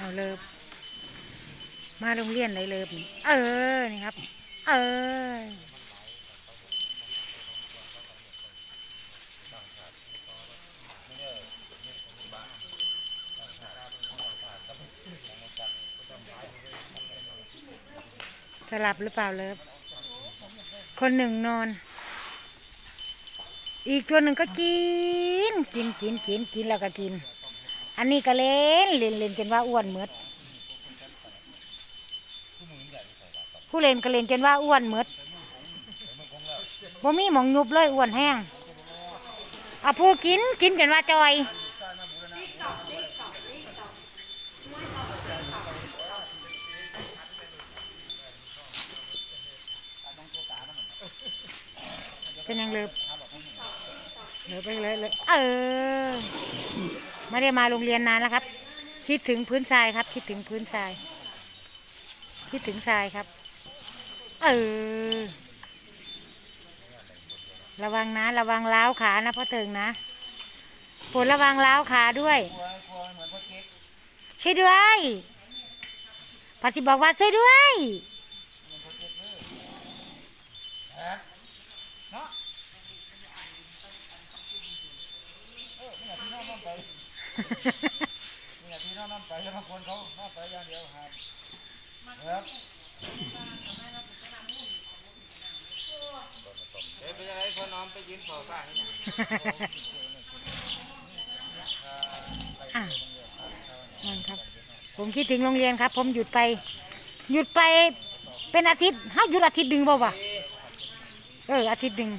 เอาเลิฟมาโรงเรียนเลยเลิฟนี่เออ นี่ครับ เออสลับหรือเปล่าเลิฟคนหนึ่งนอน อีกตัวหนึ่งก็กิน กินกินกินกินแล้วก็กิน อันนี้ก็เล่นเล่นเล่นจนว่าอ้วนเหมือดผู้เล่นก็เล่นจนว่าอ้วนเหมือดบ่มีหมองยุบเลยอ้วนแห้งเอาผู้กินกินจนว่าจอยเป็นยังเลิบเลิบไปเลยเลยเออ ไม่ได้มาโรงเรียนนานแล้วครับ คิดถึงพื้นทรายครับ คิดถึงพื้นทราย คิดถึงทรายครับ เออ ระวังนะ ระวังล้าวขานะพ่อเถิงนะปวดระวังล้าวขาด้วยช่วยด้วยปฏิบอกว่าช่วยด้วยนี่ นี่ยที่น้องน้ำไปแล้วคนเขาน้ำไปอย่างเดียวครับครับเดี๋ยวไปอะไรคนน้องไปยืนขอข้าให้เนี่ยอะนั่นครับ ผมคิดถึงโรงเรียนครับ ผมหยุดไป หยุดไปเป็นอาทิตย์ห้าหยุดอาทิตย์หนึ่งเปล่าวะเอออาทิตย์หนึ่ง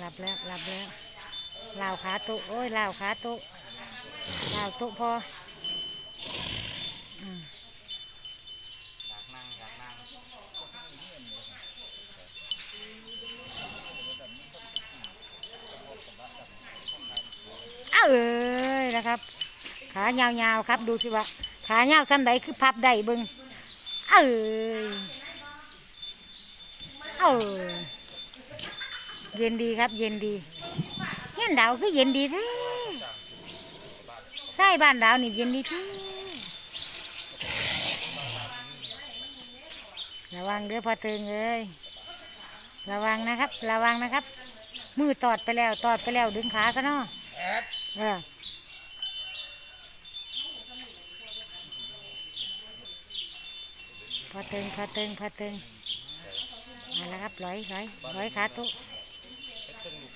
หลับแล้วหลับแล้วลาวขาตะโอ้ยลาวขาตะลาวตะพออืมอากนั่งอยากนั่งเอ้ยนะครับ ขายาวๆครับดูสิว่าขายาวสั้นใดคือพับได้บิงเอ้ยเอ้ย เย็นดีครับเย็นดีเฮียนดาวคือเย็นดีแท้ใช่บ้านดาวนี่เย็นดีแท้ระวังเด้อพอเติงเอ้ยระวังนะครับ ระวังนะครับ มือตอดไปแล้วตอดไปแล้วดึงขาซะเนาะแอดเออพอตึงพอตึงพอตึงมาแล้วครับร้อยร้อยร้อยขาตุ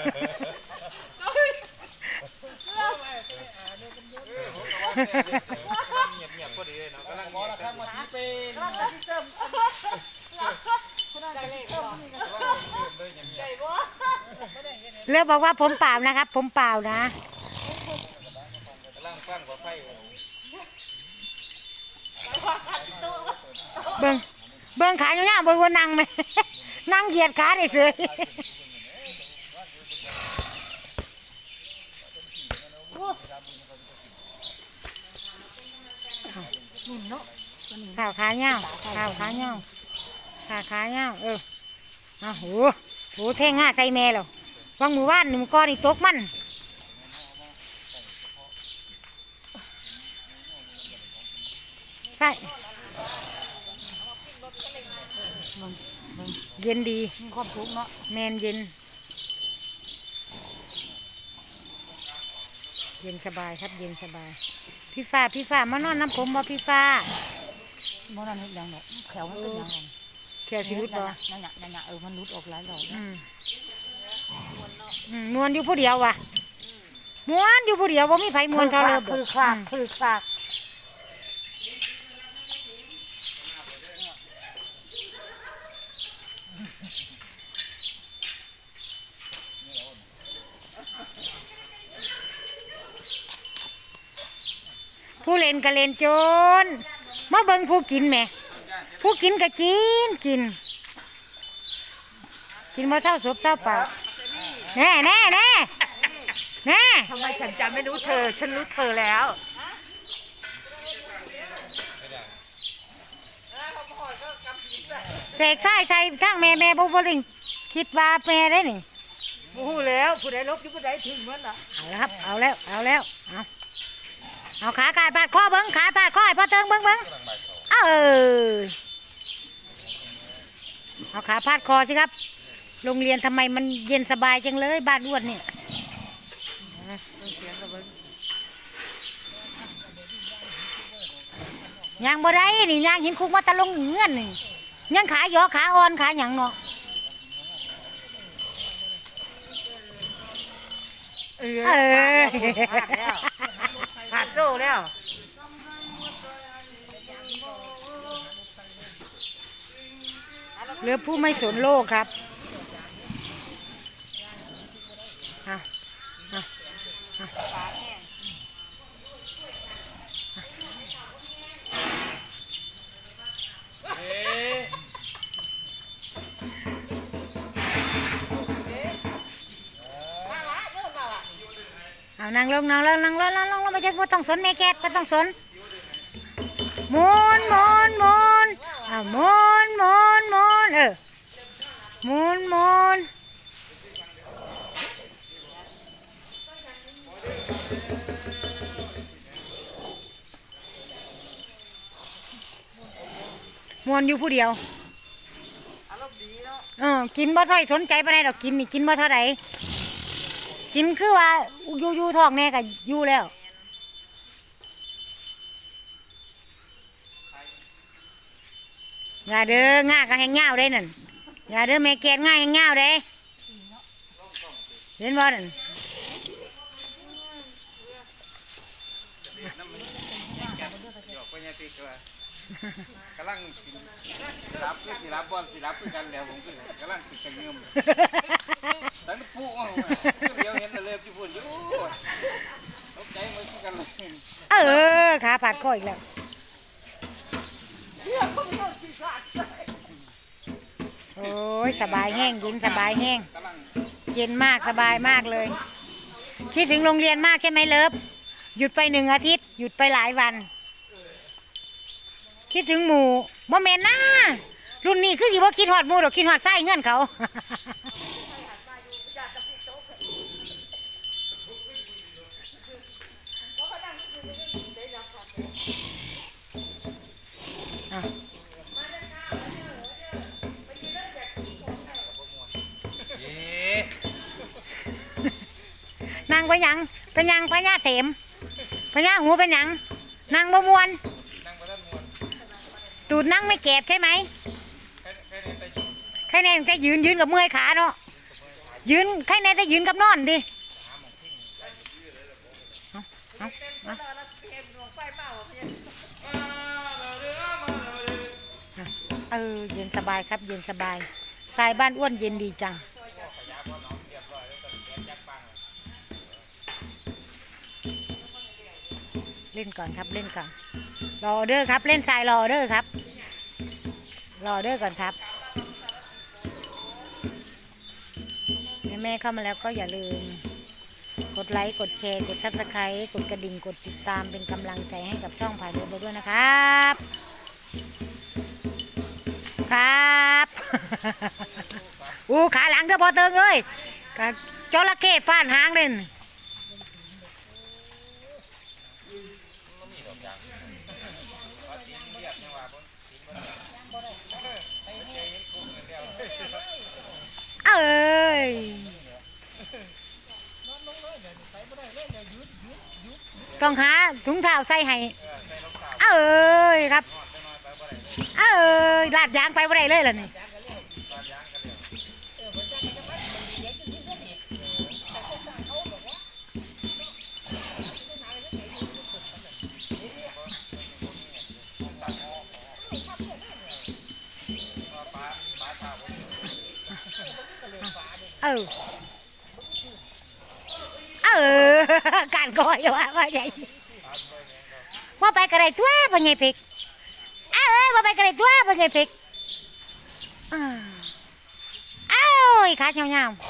เงียบๆพอดีเลยเนาะกำลังบกันมาที่เป็นเลยเงียบอกว่าผมเปล่านะครับ ผมเปล่านะกำลังฟังกว่าไฟเบิ้งเบิ้งขาเนี่ยบิ้งว่านั่งไหมนั่งเหยียดขาได้เส ยข่าวขาเงาข่าวขาเงาข่าวขาเงาเอออ้าวโหโหเท่งห้าใส่แม่แล้ววังมือว่านหนึ่งก้อนนี่ตกมันใช่เย็นดีมีความทุกข์เนาะแมนเย็น เย็นสบายครับเย็นสบาย พี่ฟ้าพี่ฟ้ามานอนน้ำผมบ่พี่ฟ้ามันนั่นเฮ็ดหยังดอกแขวมันเป็นหยังนั่นเขียวสิรุดบ่นั่นน่ะนั่นน่ะเออมันรุดออกหลายดอกอืมอืมมวนอยู่ผู้เดียวว่ะมวนอยู่ผู้เดียวบ่มีไผมวนเขาเลยคือคลากคือคลาก อ ล่นก็เล่นโจนมาเบิ่งผู้กินแหม่ผู้กินก็กินกิน กินมาเท่าศพเท่าปากแน่แน่แน่แน่ทำไมฉันจะไม่รู้เธอ ฉันรู้เธอแล้วเสกไส้ใส่ข้างแม่แม่บ่บ่ได้คิดว่าแม่ได้นี่มู้แล้วผู้ใดลบอยู่ผู้ใดถึงเหมือนล่ะเอาแล้วครับเอาแล้วเอาแล้วเอา เอาขากาดปาดข้อเบิ้งขาปาดข้อให้พ่อเติงเบิ้งเบิ้งเออเอาขาพาดคอสิครับ โรงเรียนทำไมมันเย็นสบายจังเลยบ้านอ้วนเนี่ยยังบ่ได้นี่ยางหินคุกมาตะลงเงื่อนนี่ยังขาหยอขาอ่อนขาหยังเนาะเออเออขาดแล้วขาดโซ่แล้วเหลือผู้ไม่สนโลกครับเอาเอาเอาเอา นั่งลงนั่งลงนั่งลงนั่งลงไม่ใช่ไม่ต้องสนแม่แกดไม่ต้องสนหมุนหมุนหมุนอ่าหมุนหมุนหมุนเออหมุนหมุนมวนอยู่ผู้เดียวเออกินบ่เท่าไหร่สนใจไปไหนใดดอกกินนี่กินบ่เท่าไหร่ กินคือว่าอยู่อยู่ท้องแน่ก็อยู่แล้วอย่าเด้องาก็แห้งเงาได้นั่นอย่าเด้อแม่แกนง่าแห้งเงาได้เห็นบ่นั่นกำลังกิรับสิรับบอลสิรับกันแล้วผมคือกำลังกินกันเงื่อม ตั้งแต่ปุ๊มาเดียวเห็นเลยพี่พูดอยู่ตกใจมันคือกันเลยเออขาผัดคออีกแล้วโอ้ยสบายแห้งเย็นสบายแห้งเย็นมากสบายมากเลยคิดถึงโรงเรียนมากใช่ไหมเลิฟหยุดไปหนึ่งอาทิตย์ หยุดไปหลายวัน คิดถึงหมู่บ่แมนนะรุ่นนี้คือสิว่าคิดฮอดหมู่ดอกคิดฮอดไส้เงื่อนเขา ไปยังเป็นยังพญาเสมพญาหูเป็นยังนางบ่มวนนั่งบนด้านมตูดนั่งไม่เก็บใช่ไหมแค่แค่นี้แต่อยู่แค่นี้แค่ยืนยืนกับเมื่อยขาเนาะยืนแค่นี้แต่ยืนกับนอนดิเออเอาเออเย็นสบายครับเย็นสบายทรายบ้านอ้วนเย็นดีจัง ล่นก่อนครับเล่นก่อนรอออเดอร์ครับเล่นทรายรอออเดอร์ครับ รอออเดอร์ก่อนครับแม่แม่เข้ามาแล้วก็อย่าลืม กดไลค์กดแชร์กดซับสไครต์กดกระดิ่งกดติดตามเป็นกำลังใจให้กับช่องผ่านโดด้วยนะครับ ครับอู้ขาหลังเด้อพอเติงเอ้ยจระเข้ฟาดหางเลยน่ ยต้องหาถุงเท้าใส่ให้เอ้ยครับ เอ้ยลาดยางไปบ่ได้เลยล่ะนี่ เออ เออ การก้อยว่าว่าใหญ่ว่าไปกระไรตัวพ่อใหญ่เพกอ้าวเอ้ยว่าไปกระไรตัวพ่อใหญ่เพกอ้าวอ้าวอีขาเงาๆ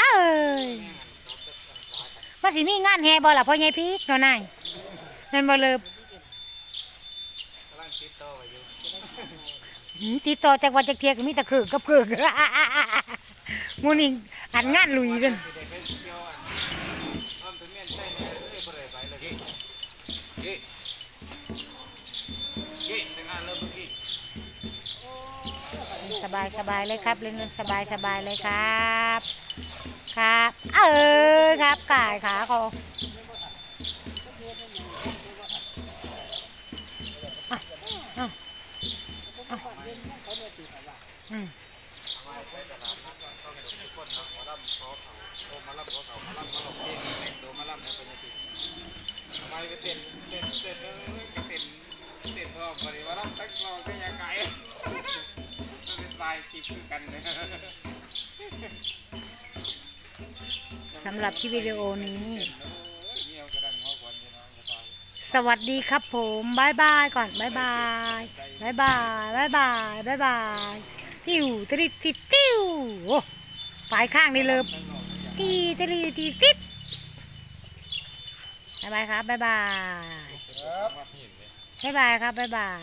อ้าวเอ้ยว่าสิมีงานแห่บ่ล่ะพ่อใหญ่พีกเนาะนายนั่นบ่เลิบ ติดต่อจากวันจากเทียก็มีแต่คือกับคือมูนี่อันงานลุยกันสบายสบายเลยครับเล่นสบายสบายเลยครับ ครับ เออครับกายขาเขา โอ้มารับเขาเขามารับมาหลอกเองแต่งตัวมารับให้เป็นจริงทำไมไปเต้นเต้นเต้นเออก็เต้นเต้นพร้อมาดิมารับตั้งรอก็ยังไงเป็นลายคิดกันเลยสำหรับคลิปวิดีโอนี้ สวัสดีครับผมบายบายก่อนบายบายบายบายบายบายบายบาย ติ้วตริดติติ้วโอ้ปลายข้างนี่เลยตีตริดติติดบายบายครับบายบายบายบายครับบายบาย